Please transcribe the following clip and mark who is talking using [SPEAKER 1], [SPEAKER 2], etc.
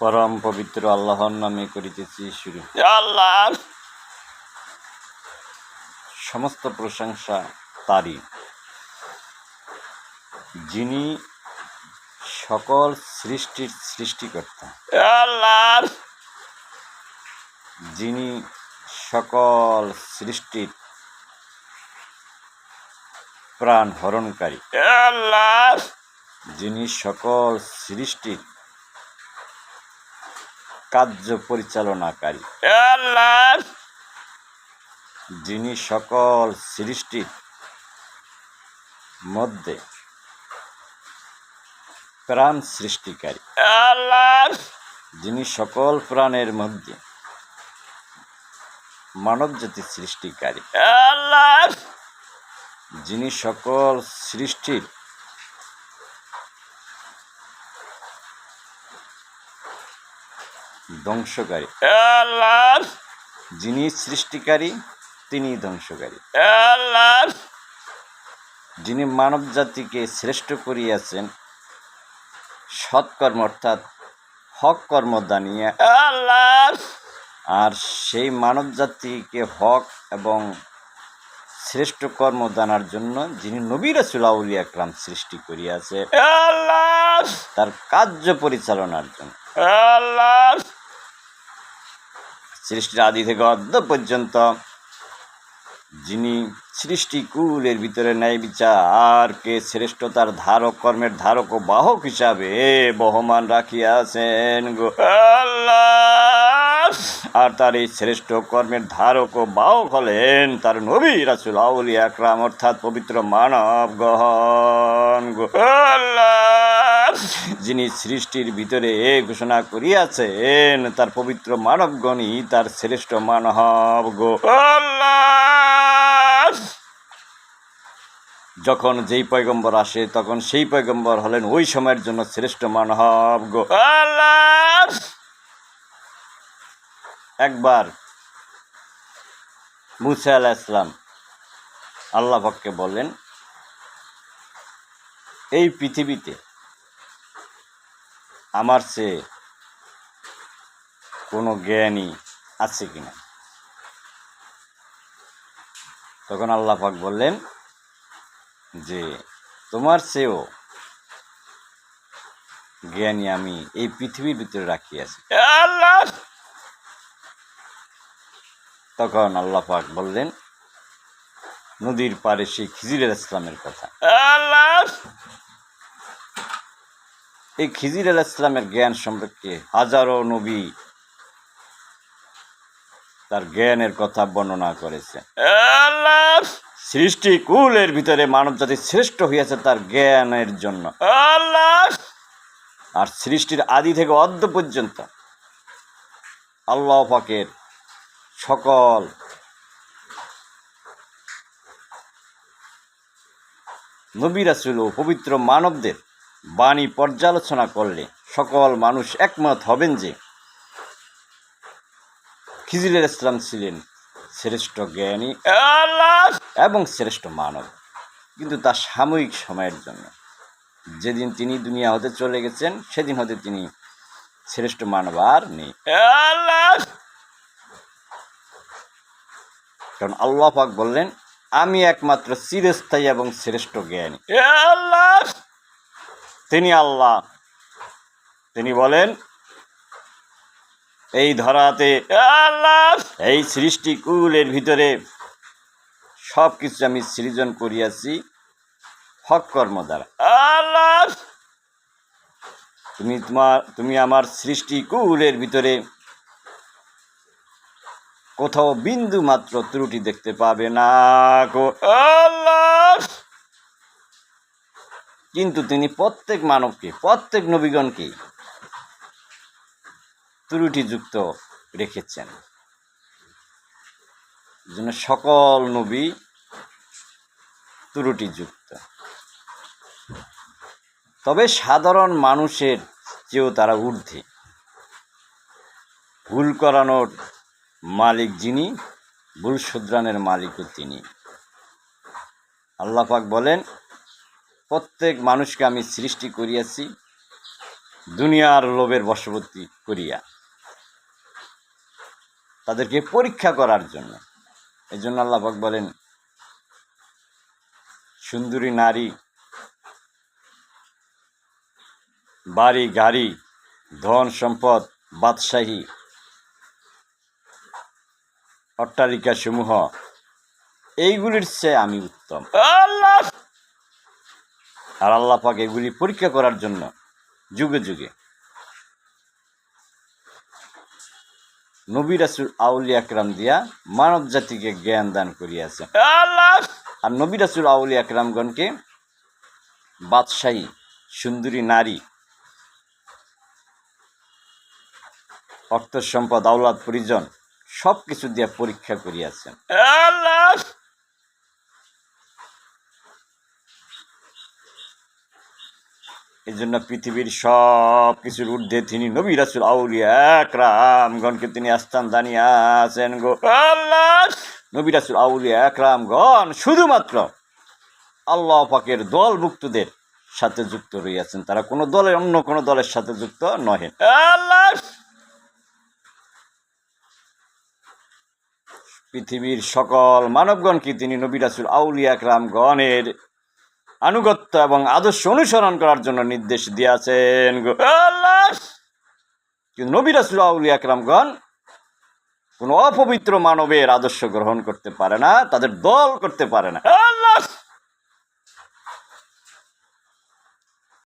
[SPEAKER 1] পরম পবিত্র আল্লাহর নামে করিতেছি শুরু।
[SPEAKER 2] আল্লাহ।
[SPEAKER 1] সমস্ত প্রশংসা তারই। যিনি সকল সৃষ্টির সৃষ্টিকর্তা।
[SPEAKER 2] আল্লাহ।
[SPEAKER 1] যিনি সকল সৃষ্টির প্রাণ হরণকারী।
[SPEAKER 2] আল্লাহ।
[SPEAKER 1] যিনি সকল সৃষ্টির কার্য পরিচালনাকারী
[SPEAKER 2] আল্লাহ!
[SPEAKER 1] যিনি সকল সৃষ্টির মধ্যে প্রাণ সৃষ্টিকারী।
[SPEAKER 2] আল্লাহ!
[SPEAKER 1] যিনি সকল প্রাণের মধ্যে মানব জাতি সৃষ্টিকারী।
[SPEAKER 2] আল্লাহ!
[SPEAKER 1] যিনি সকল সৃষ্টির ধ্বংসকারী।
[SPEAKER 2] আল্লাহ
[SPEAKER 1] যিনি সৃষ্টিকারী তিনি ধ্বংসকারী।
[SPEAKER 2] আল্লাহ
[SPEAKER 1] যিনি মানব জাতিকে শ্রেষ্ঠ করিয়াছেন সৎকর্ম অর্থাৎ হক কর্ম দানিয়ে।
[SPEAKER 2] আল্লাহ
[SPEAKER 1] আর সেই মানব জাতিকে হক এবং শ্রেষ্ঠ কর্ম দানার জন্য যিনি নবী রাসুলাউলি আকরাম সৃষ্টি করিয়াছে তার কার্য পরিচালনার জন্য।
[SPEAKER 2] আল্লাহ
[SPEAKER 1] সৃষ্টির আদি থেকে অদ্য পর্যন্ত। যিনি সৃষ্টিকুলের ভিতরে ন্যায় বিচারকে শ্রেষ্ঠতার ধারক, কর্মের ধারক ও বাহক হিসাবে বহমান রাখিয়াছেন আর তার এই শ্রেষ্ঠ কর্মের ধারক ও বাহক হলেন তার নবী রাসুল আউলি আকরাম, অর্থাৎ পবিত্র মানব গহন গো যিনি সৃষ্টির ভিতরে এ ঘোষণা করিয়াছেন, তার পবিত্র মানবগণই তার শ্রেষ্ঠ মানব গো। যখন যেই পয়গম্বর আসে, তখন সেই পয়গম্বর হলেন ওই সময়ের জন্য শ্রেষ্ঠ মানব গো।
[SPEAKER 2] আল্লাহ!
[SPEAKER 1] একবার মুসা আলাহ ইসলাম আল্লাহ বললেন, এই পৃথিবীতে আমার চেয়ে কোনো জ্ঞানী আছে কি না তখন আল্লাহ পাক বললেন যে, তোমার চেয়েও জ্ঞানী আমি এই পৃথিবীর ভিতরে রাখিয়াছি
[SPEAKER 2] আল্লাহ!
[SPEAKER 1] তখন আল্লাহ পাক বললেন, নদীর পারে সেই খিজির ইসলামের কথা।
[SPEAKER 2] আল্লাহ!
[SPEAKER 1] এই খিজির আল ইসলামের জ্ঞান সম্পর্কে হাজারো নবী তার জ্ঞানের কথা বর্ণনা করেছে সৃষ্টি কুলের ভিতরে মানব জাতি শ্রেষ্ঠ হইয়াছে তার জ্ঞানের জন্য। আর সৃষ্টির আদি থেকে অর্ধ পর্যন্ত আল্লাহ পাকের সকল নবী রাসুল ও পবিত্র মানবদের বাণী পর্যালোচনা করলে সকল মানুষ একমত হবেন যে খিজিলের ইসলাম ছিলেন শ্রেষ্ঠ জ্ঞানী এবং শ্রেষ্ঠ মানব। কিন্তু তার সাময়িক সময়ের জন্য। যেদিন তিনি দুনিয়া হতে চলে গেছেন সেদিন হতে তিনি শ্রেষ্ঠ মানব আর নেই। কারণ আল্লাহ পাক বললেন আমি একমাত্র চিরস্থায়ী এবং শ্রেষ্ঠ জ্ঞানী।
[SPEAKER 2] আল্লাহ!
[SPEAKER 1] আল্লাহ। তিনি বলেন, এই ধরাতে
[SPEAKER 2] আল্লাহ,
[SPEAKER 1] এই সৃষ্টিকুলের ভিতরে সব কিছু আমি সৃজন করিয়াছি হক কর্ম দ্বারা।
[SPEAKER 2] আল্লাহ,
[SPEAKER 1] তুমি তোমার, তুমি আমার সৃষ্টিকুলের ভিতরে কোথাও বিন্দু মাত্র ত্রুটি দেখতে পাবে না
[SPEAKER 2] আল্লাহ
[SPEAKER 1] কিন্তু তিনি প্রত্যেক মানবকে, প্রত্যেক নবীগণকে ত্রুটিযুক্ত রেখেছেন। যেন সকল নবী ত্রুটিযুক্ত। তবে সাধারণ মানুষের চেয়েও তারা ঊর্ধ্বে। ভুল করানোর মালিক যিনি, ভুল শুদ্রানের মালিকও তিনি। আল্লাহ পাক বলেন প্রত্যেক মানুষকে আমি সৃষ্টি করিয়াছি, দুনিয়ার লোভের বশবর্তী করিয়া। তাদেরকে পরীক্ষা করার জন্য। এই জন্য আল্লাপাক বলেন, সুন্দরী নারী, বাড়ি, গাড়ি, ধন সম্পদ, বাদশাহী অট্টালিকা সমূহ এইগুলির চেয়ে আমি উত্তম।
[SPEAKER 2] আল্লাহ!
[SPEAKER 1] আর আল্লাহ পাক এগুলি পরীক্ষা করার জন্য যুগে যুগে। নবী রাসুল আউলিয়া আকরাম দিয়া মানব জাতিকে জ্ঞান দান
[SPEAKER 2] আল্লাহ!
[SPEAKER 1] আর নবী রাসুল আউলিয়া আকরামগণকে বাদশাহী সুন্দরী নারী অর্থ সম্পদ আওলাদ পরিজন সব কিছু দিয়া পরীক্ষা করিয়াছেন।
[SPEAKER 2] আল্লাহ!
[SPEAKER 1] এই জন্য পৃথিবীর সব কিছুর ঊর্ধ্বে তিনি নবী রাসুল আউলিয়া একরামগণকে তিনি আস্থান দানিয়াছেন গো।
[SPEAKER 2] আল্লাহ!
[SPEAKER 1] নবী রাসুল আউলিয়া একরামগণ শুধুমাত্র আল্লাহ পাকের দলভুক্তদের সাথে যুক্ত রইয়াছেন। তারা কোনো দলের, অন্য কোনো দলের সাথে যুক্ত নহেন।
[SPEAKER 2] আল্লাহ!
[SPEAKER 1] পৃথিবীর সকল মানবগণকে তিনি নবী রাসুল আউলিয়া একরামগণের আনুগত্য এবং আদর্শ অনুসরণ করার জন্য নির্দেশ দিয়েছেন গো।
[SPEAKER 2] আল্লাহ!
[SPEAKER 1] কিন্তু নবী রাসুল আউলিয়া একরামগণ কোনো অপবিত্র মানবের আদর্শ গ্রহণ করতে পারে না, তাদের দল করতে পারে না।